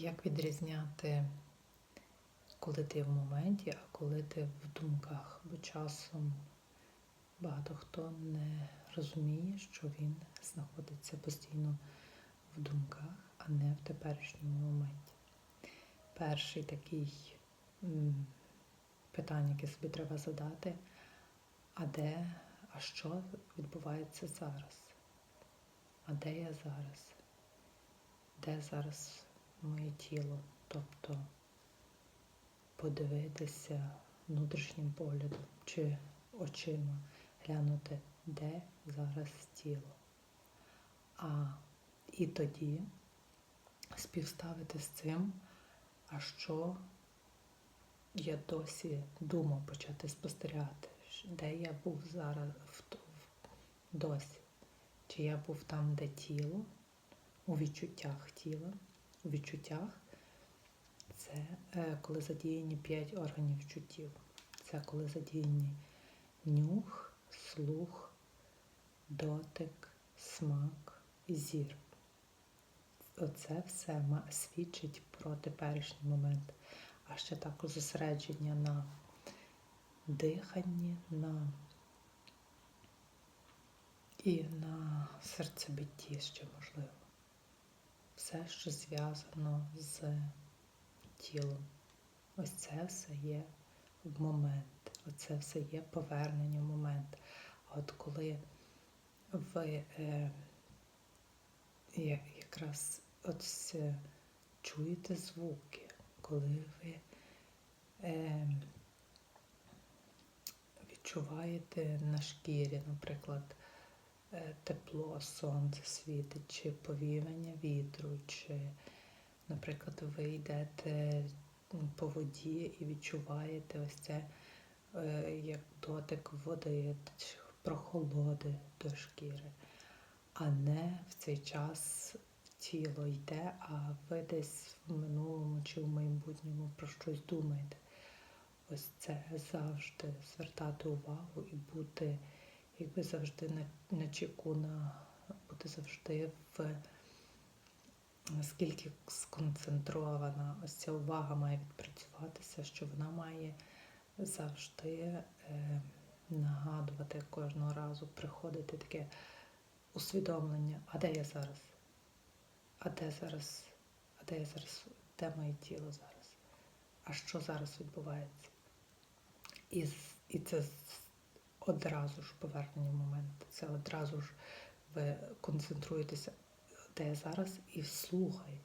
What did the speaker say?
Як відрізняти, коли ти в моменті, а коли ти в думках? Бо часом багато хто не розуміє, що він знаходиться постійно в думках, а не в теперішньому моменті. Перший такий питання, яке собі треба задати, а де, а що відбувається зараз? А де я зараз? Де зараз моє тіло? Тобто подивитися внутрішнім поглядом чи очима, глянути, де зараз тіло. А і тоді співставити з цим, а що я досі думав почати спостерігати, де я був зараз досі. Чи я був там, де тіло, у відчуттях тіла, у відчуттях це е, коли задіяні п'ять органів чуттів. Це коли задіяні нюх, слух, дотик, смак і зір. Оце все свідчить про теперішній момент. А ще також зосередження на диханні, на і на серцебитті ще можливо. Все, що зв'язано з тілом. Ось це все є в момент. Оце все є повернення в момент. А от коли ви е, якраз от чуєте звуки, коли ви е, відчуваєте на шкірі, наприклад, тепло, сонце світить, чи повівання вітру, чи, наприклад, ви йдете по воді і відчуваєте ось це е, як дотик води, прохолоди до шкіри, а не в цей час тіло йде, а ви десь в минулому чи в майбутньому про щось думаєте. Ось це завжди звертати увагу і бути, якби завжди на, на чеку, на бути завжди в наскільки сконцентрована ось ця увага має відпрацюватися, що вона має завжди е, нагадувати кожного разу, приходити таке усвідомлення, а де я зараз? А де зараз? А де я зараз? Де моє тіло зараз? А що зараз відбувається? І, і це одразу ж повернення в момент. Це одразу ж ви концентруєтеся, де я зараз, і слухай.